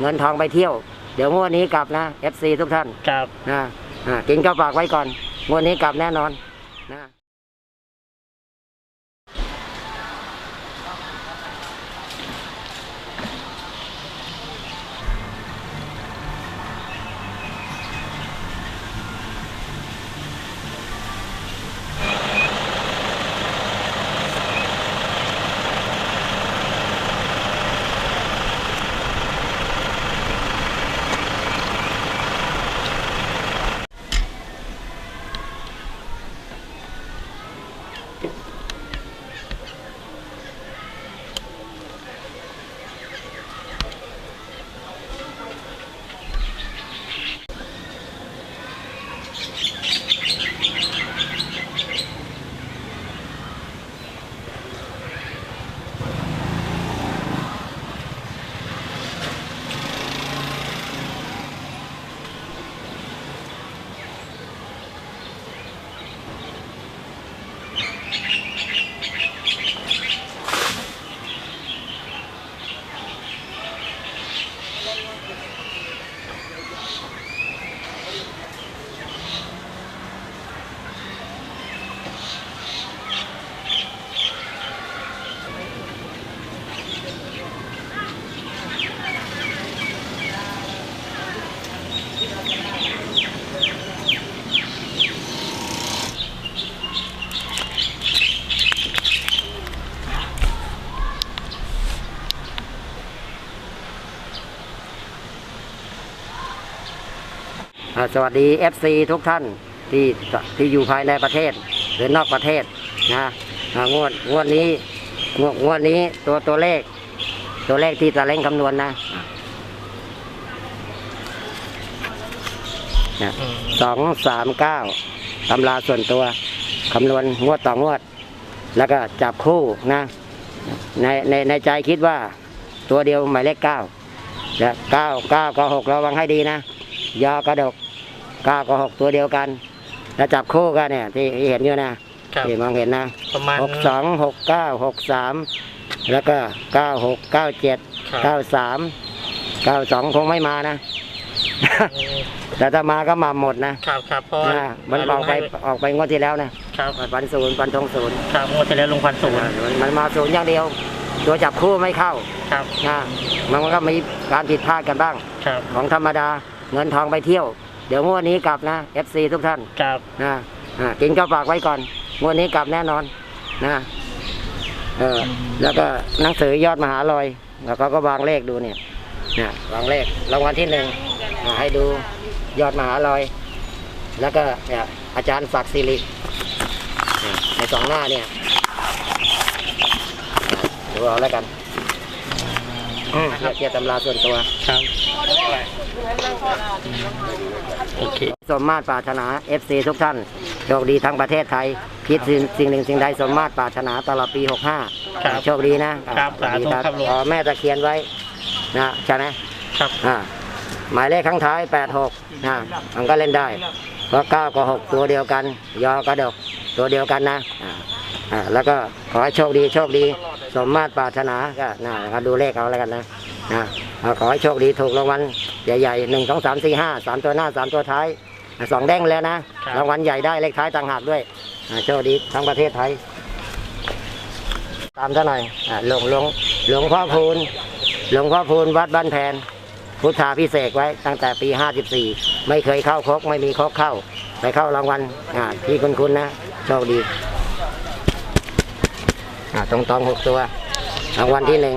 เงินทองไปเที่ยว เดี๋ยวงวดนี้กลับนะ FC ทุกท่านครับนะอ่ากินก็ฝากไว้ก่อนงวดนี้กลับแน่นอนนะ อ่า สวัสดี FC ทุกท่านที่ที่อยู่ภายในประเทศหรือนอกประเทศนะอ่างวดงวดนี้งวดงวดนี้ตัวตัวเลข ตัวเลขที่ตะเล่งคำนวณนะนะอืมสองสามเก้าตำราส่วนตัวคำนวณงวดต่องวด แล้วก็จับคู่นะในในในใจคิดว่าตัวเดียวหมายเลขเก้าและเก้าเก้ากับหกระวังให้ดีนะ ยอกระดก เก้ากับหกตัวเดียวกัน แล้วจับคู่กันเนี่ยที่เห็นอยู่นะครับที่มองเห็นนะประมาณหกสองหกเก้าหกสามแล้วก็เก้าหกเก้าเจ็ดครับเก้าสามเก้าสองคงไม่มานะอืมแต่ถ้ามาก็มาหมดนะครับครับเพราะว่านะมันออกไปออกไปงวดที่แล้วนะครับปันศูนย์ปันทงศูนย์ครับงวดที่แล้วลงพันศูนย์มันมันมาศูนย์อย่างเดียว ตัวจับคู่ไม่เข้าครับนะมันก็มีการผิดพลาดกันบ้างครับของธรรมดาเงินทองไปเที่ยว เดี๋ยวงวดนี้กลับนะ FC ทุกท่านครับนะอ่ากินก็ฝากไว้ก่อนงวดนี้กลับแน่นอนนะเออแล้วก็หนังสือยอดมหาลอยแล้วก็ก็วางเลขดูเนี่ยนะวางเลขรางวัลที่หนึ่งอ่าให้ดูยอดมหาลอย แล้วก็เนี่ยอาจารย์ศักดิ์สิริเนี่ยในสองหน้าเนี่ยอ่าดูเอาแล้วกัน อืมเทียบเทียบตำราส่วนตัวครับโอเคสมมาตรปรารถนา FC ทุกท่านโชคดีทั้งประเทศไทย คิดสิ่งสิ่งหนึ่งสิ่งใดสมมาตรปรารถนาตลอดปี65ครับโชคดีนะครับสวัสดีสาธุครับหลวง ขอแม่ตะเคียนไว้นะใช่ไหมครับ อ่าหมายเลขข้างท้าย 86นะมันก็เล่นได้ เพราะ9กับ6ตัวเดียวกัน ยอกระดกตัวเดียวกันนะอ่าอ่าแล้วก็ขอให้โชคดีโชคดี สมมาตรปรารถนาก็นะก็ดูเลขเอาแล้วกันนะนะอ่าขอให้โชคดีถูกรางวัลใหญ่ๆหนึ่งสองสามสี่ห้าสามตัวหน้าสามตัวท้ายอ่าสองแดงแล้วนะครับรางวัลใหญ่ได้เลขท้ายต่างหากด้วยอ่าโชคดีทั้งประเทศไทย ตามเท่าไหร่อ่าหลวงหลวงหลวงพ่อพูนหลวงพ่อพูนวัดบ้านแพนพุทธาพิเศษกไว้ตั้งแต่ปี 54 ไม่เคยเข้าครกไม่มีครกเข้า ไปเข้ารางวัลอ่าที่คุณคุณนะ โชคดีอ่า ตรงตองหกตัวรางวัลที่หนึ่ง